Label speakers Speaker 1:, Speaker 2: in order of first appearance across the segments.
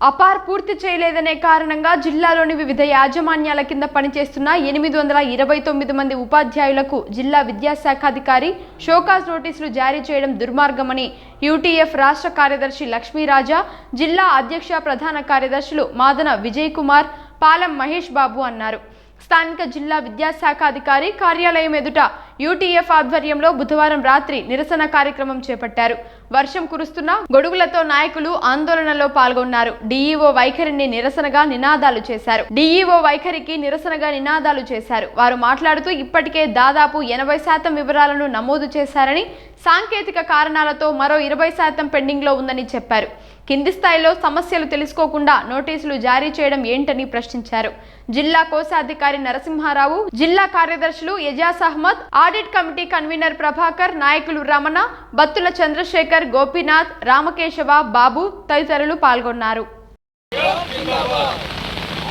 Speaker 1: అపార్ పూర్తి చేయలేదనే కారణంగా జిల్లాలోని వివిధ యాజమాన్యాల కింద పనిచేస్తున్న ఎనిమిది వందల ఇరవై తొమ్మిది మంది ఉపాధ్యాయులకు జిల్లా విద్యాశాఖాధికారి షోకాజ్ నోటీసులు జారీ చేయడం దుర్మార్గమని యూటీఎఫ్ రాష్ట్ర కార్యదర్శి లక్ష్మీరాజా జిల్లా అధ్యక్ష ప్రధాన కార్యదర్శులు మాదన విజయ్ కుమార్ పాలెం మహేష్ బాబు అన్నారు. స్థానిక జిల్లా విద్యాశాఖ అధికారి కార్యాలయం ఎదుట యూటీఎఫ్ ఆధ్వర్యంలో బుధవారం రాత్రి నిరసన కార్యక్రమం చేపట్టారు. వర్షం కురుస్తున్న గొడుగులతో నాయకులు ఆందోళనలో పాల్గొన్నారు. డీఈఓ వైఖరిని నిరసనగా నినాదాలు చేశారు. డీఈఓ వైఖరికి నిరసనగా నినాదాలు చేశారు. వారు మాట్లాడుతూ ఇప్పటికే దాదాపు ఎనభై శాతం వివరాలను నమోదు చేశారని సాంకేతిక కారణాలతో మరో ఇరవై శాతం పెండింగ్లో ఉందని చెప్పారు. కింది స్థాయిలో సమస్యలు తెలుసుకోకుండా నోటీసులు జారీ చేయడం ఏంటని ప్రశ్నించారు. జిల్లా కోశాధికారి నరసింహారావు జిల్లా కార్యదర్శులు Ejaz Ahmed audit committee convener Prabhakar నాయకులు రమణ బత్తుల చంద్రశేఖర్ గోపీనాథ్ రామకేశవ బాబు తదితరులు పాల్గొన్నారు.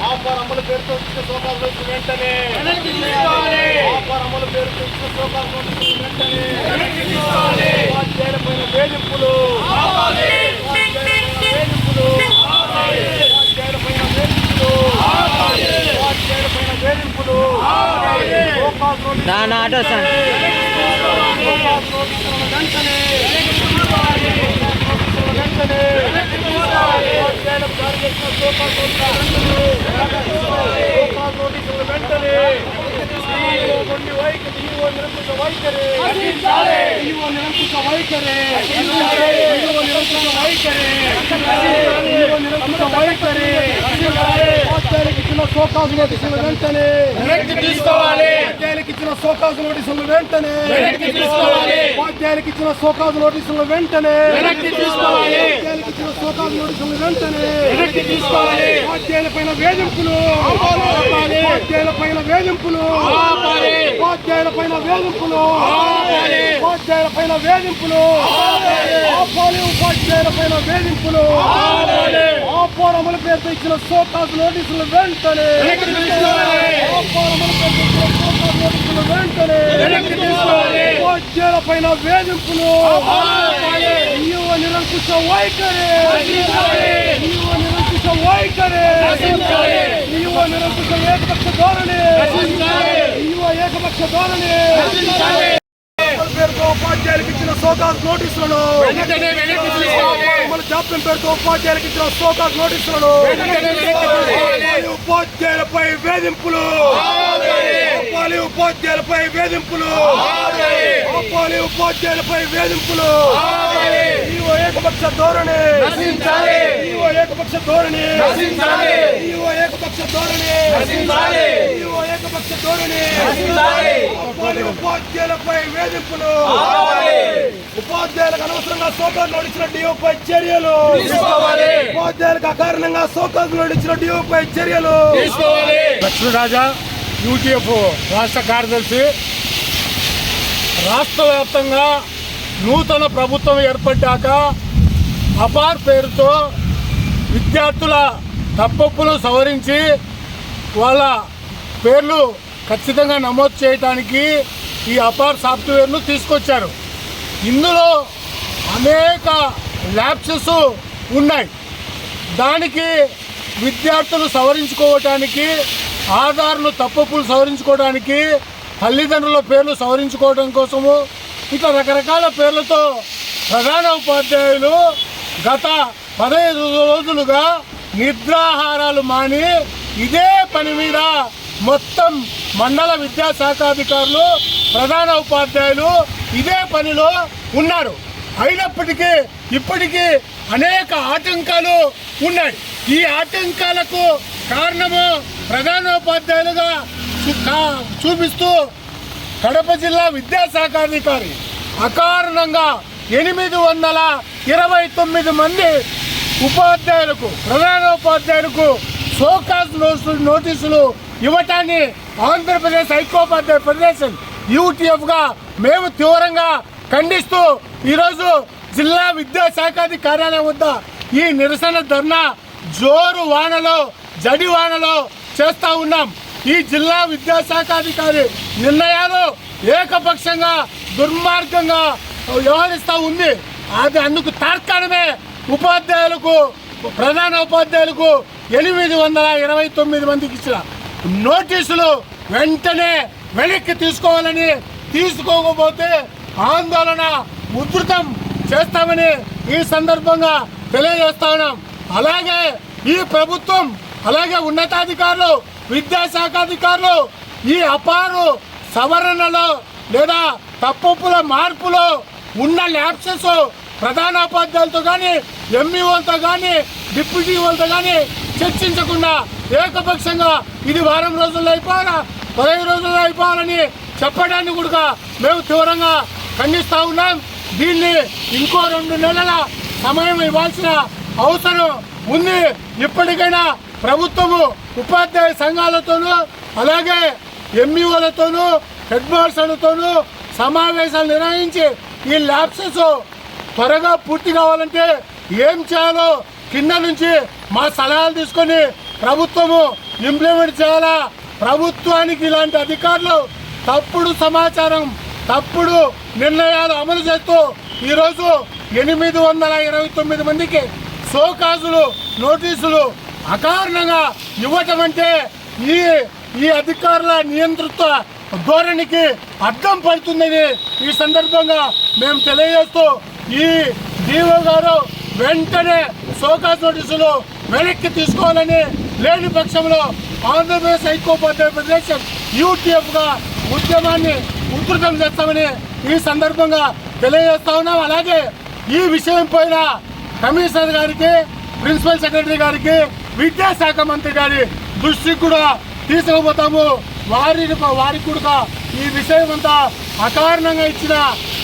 Speaker 2: ఆఫర్ అమలు పేరుతో ఇచ్చిన సోకాలు నోటీసులు వెంటనే. ఆఫర్ అమలు పేరుతో ఇచ్చిన సోకాలు నోటీసులు వెంటనే. ఉపాధ్యాయుల పైన వేధింపులు.
Speaker 3: నా నా ఆటో సార్.
Speaker 2: వెంటనే నోటీసులను వెంటనే ఉపాధ్యాయులకు జారీ చేసిన సోకాలు నోటీసులు వెంటనే ఈఓ నుండి వైఖరి ఈఓ నిరంకుశ వైఖరి ఈఓ నిరంకుశ వైఖరి ఈఓ నిరంకుశ వైఖరి ఈఓ నిరంకుశ వైఖరి సోకాసు నోటీసులు వెంటనే
Speaker 4: తీసుకోవాలి
Speaker 2: ఉపాధ్యాయులకు ఇచ్చిన సోకాసు నోటీసులు వెంటనే
Speaker 4: తీసుకోవాలి.
Speaker 2: ఉపాధ్యాయులకు ఇచ్చిన సోకాసు నోటీసులు వెంటనే
Speaker 4: తీసుకోవాలి.
Speaker 2: ఉపాధ్యాయులకు ఇచ్చిన సోకాసు నోటీసులు వెంటనే
Speaker 4: తీసుకోవాలి.
Speaker 2: ఉపాధ్యాయుల పైన వేధింపులు
Speaker 4: ఆపాలి.
Speaker 2: ఉపాధ్యాయుల పైన వేధింపులు
Speaker 4: ఆపాలి.
Speaker 2: ఉపాధ్యాయుల పైన వేధింపులు
Speaker 4: ఆపాలి.
Speaker 2: ఉపాధ్యాయుల పైన వేధింపులు ఆపాలి ఉపాధ్యాయుల పైన వేధింపులు అమలు పేరుతో ఇచ్చిన సోకాసు నోటీసులు వెంటనే నోటీసులు వెంటనే. ఉపాధ్యాయుల పైన వేధింపులు. ఈవ నిరంకుశ వైఖరి. ఈవ నిరంకుశ వైఖరి. ఈవ నిరంకుశ ఏకపక్ష ధోరణి. ఈవ ఏకపక్ష ధోరణి పేరుతో ఉపాధ్యాయులకు ఇచ్చిన సోకాస్ నోటీసులను జాప్యం పేరుతో ఉపాధ్యాయులకు ఇచ్చిన సోకాస్ నోటీసులను ఉపాధ్యాయులపై వేధింపులు. ఆపాలి ఉపాధ్యాయులపై వేధింపులు. ఆపాలి ఉపాధ్యాయులపై వేధింపులు. ఏకపక్ష ధోరణి. ఏకపక్ష ధోరణి. ఏకపక్ష ధోరణి.
Speaker 4: నశించాలి.
Speaker 2: ఈవో ఏకపక్ష ధోరణి. ఉపాధ్యాయులపై వేధింపులు. ఉపాధ్యాయులకు అనవసరంగా సోకాలు నడిచిన డిఓపై చర్యలు.
Speaker 4: తీసుకోవాలి.
Speaker 2: ఉపాధ్యాయులకు అకారణంగా సోకాలు నడిచిన డిఓపై చర్యలు.
Speaker 4: తీసుకోవాలి.
Speaker 5: లక్ష్మీరాజా యూటీఎఫ్ రాష్ట్ర కార్యదర్శి రాష్ట్ర వ్యాప్తంగా నూతన ప్రభుత్వం ఏర్పడ్డాక అపార్ పేరుతో విద్యార్థుల తప్పప్పులు సవరించి వాళ్ళ పేర్లు ఖచ్చితంగా నమోదు చేయడానికి ఈ అపార్ సాఫ్ట్వేర్ను తీసుకొచ్చారు. ఇందులో అనేక ల్యాబ్సెస్ ఉన్నాయి. దానికి విద్యార్థులు సవరించుకోవటానికి ఆధార్ను తప్పప్పులు సవరించుకోవడానికి తల్లిదండ్రుల పేర్లు సవరించుకోవడం కోసము ఇట్లా రకరకాల పేర్లతో ప్రధాన ఉపాధ్యాయులు గత పదహైదు రోజులుగా నిద్రాహారాలు మాని ఇదే పని మీద మొత్తం మండల విద్యాశాఖాధికారులు ప్రధాన ఉపాధ్యాయులు ఇదే పనిలో ఉన్నారు. అయినప్పటికీ ఇప్పటికీ అనేక ఆటంకాలు ఉన్నాయి. ఈ ఆటంకాలకు కారణము ప్రధానోపాధ్యాయులుగా చూపిస్తూ కడప జిల్లా విద్యాశాఖాధికారి. అకారణంగా ఎనిమిది వందల ఇరవై తొమ్మిది మంది ఉపాధ్యాయులకు ప్రధానోపాధ్యాయులకు సోకాస్ నోటీసు- నోటీసులు ఇవ్వటాన్ని ఆంధ్రప్రదేశ్ ఐకోపాధ్యాయ ఫెడరేషన్ యూటీఎఫ్గా మేము తీవ్రంగా ఖండిస్తూ ఈరోజు జిల్లా విద్యాశాఖాధి కార్యాలయం వద్ద ఈ నిరసన ధర్నా జోరు వానలో జడి వానలో చేస్తా ఉన్నాం. ఈ జిల్లా విద్యాశాఖాధికారి నిర్ణయాలు ఏకపక్షంగా దుర్మార్గంగా వ్యవహరిస్తూ ఉంది. అది అందుకు తార్కాణమే ఉపాధ్యాయులకు ప్రధాన ఉపాధ్యాయులకు ఎనిమిది వందల ఇరవై తొమ్మిది మందికి ఇచ్చిన నోటీసులు వెంటనే వెనక్కి తీసుకోవాలని తీసుకోకపోతే ఆందోళన ఉధృతం చేస్తామని ఈ సందర్భంగా తెలియజేస్తా ఉన్నాం. అలాగే ఈ ప్రభుత్వం అలాగే ఉన్నతాధికారులు విద్యాశాఖ అధికారులు ఈ అపారు సవరణలో లేదా తప్పుల మార్పులో ఉన్న ప్రధాన ప్రధానోపాధ్యాయులతో కానీ ఎంఈఓలతో కానీ డిప్యూటీఓలతో కానీ చర్చించకుండా ఏకపక్షంగా ఇది వారం రోజుల్లో అయిపోవాలా? పదహైదు రోజుల్లో అయిపోవాలని చెప్పడాన్ని కూడా మేము తీవ్రంగా ఖండిస్తూ ఉన్నాం. దీన్ని ఇంకో రెండు నెలల సమయం ఇవ్వాల్సిన అవసరం ఉంది. ఇప్పటికైనా ప్రభుత్వము ఉపాధ్యాయ సంఘాలతోనూ అలాగే ఎంఈఓలతోనూ హెడ్ మాస్టర్లతోనూ సమావేశాలు నిర్వహించి ఈ ల్యాబ్సెస్ త్వరగా పూర్తి కావాలంటే ఏం చేయాలో కింద నుంచి మా సలహాలు తీసుకొని ప్రభుత్వము ఇంప్లిమెంట్ చేయాలా? ప్రభుత్వానికి ఇలాంటి అధికారులు తప్పుడు సమాచారం తప్పుడు నిర్ణయాలు అమలు చేస్తూ ఈరోజు ఎనిమిది వందల ఇరవై తొమ్మిది మందికి సోకాజులు నోటీసులు అకారణంగా ఇవ్వటం అంటే ఈ ఈ అధికారుల నియంతృత్వ ధోరణికి అర్థం పడుతుందని ఈ సందర్భంగా మేము తెలియజేస్తూ ఈ డిఓ గారు వెంటనే సోకాస్ నోటీసులు వెనక్కి తీసుకోవాలని లేని పక్షంలో ఆంధ్రప్రదేశ్ హైకోర్టు ఫెడరేషన్ యూటీఎఫ్గా ఉద్యమాన్ని ఉధృతం చేస్తామని ఈ సందర్భంగా తెలియజేస్తా ఉన్నాం. అలాగే ఈ విషయం పైన కమిషనర్ గారికి ప్రిన్సిపల్ సెక్రటరీ గారికి విద్యాశాఖ మంత్రి గారి దృష్టికి కూడా తీసుకుపోతాము. వారి వారికి కూడా ఈ విషయం అంతా అకారణంగా ఇచ్చిన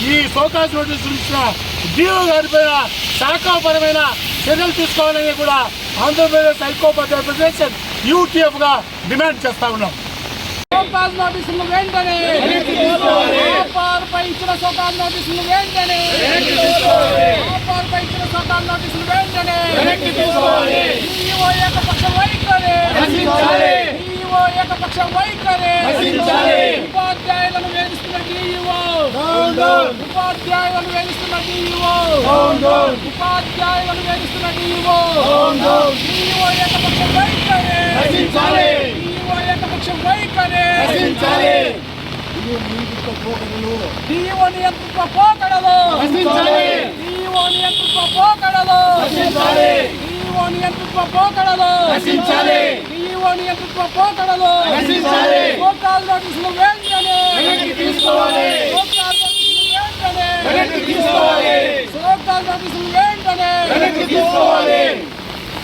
Speaker 5: ఈ సోకాస్ నోటీసులు ఇచ్చిన డిఓ గారి పైన శాఖాపరమైన చర్యలు తీసుకోవాలని కూడా ఆంధ్రప్రదేశ్ హైకోపాధ్యాయ ఫెడరేషన్ యూటీఎఫ్గా డిమాండ్ చేస్తా ఉన్నాం.
Speaker 6: నోటీసులు వెంటనే! ఇచ్చిన నోటీసులు వెంటనే! ఇచ్చిన నోటీసులు వెంటనే! ఈఓ ఏకపక్ష వైఖరి! ఈఓ ఏకపక్ష వైఖరి! ఉపాధ్యాయులను ఉపాధ్యాయులను వేధిస్తున్న డిఈఓ ఉపాధ్యాయులను వేధిస్తున్న డిఈఓ ఈఓ ఏకపక్ష వైఖరి. ఈఓ ఏకపక్ష వైఖరి. డిఓ నియంత్రిత పోకడలు. డిఓ నియంత్రిత పోకడలు. డిఓ నియంత్రిత పోకడలు. డిఓ నియంత్రిత పోకడలు. పోకాల్ నోటీసులు వెంటనే నోటీసులు వెంటనే పోకాల్ నోటీసులు వెంటనే.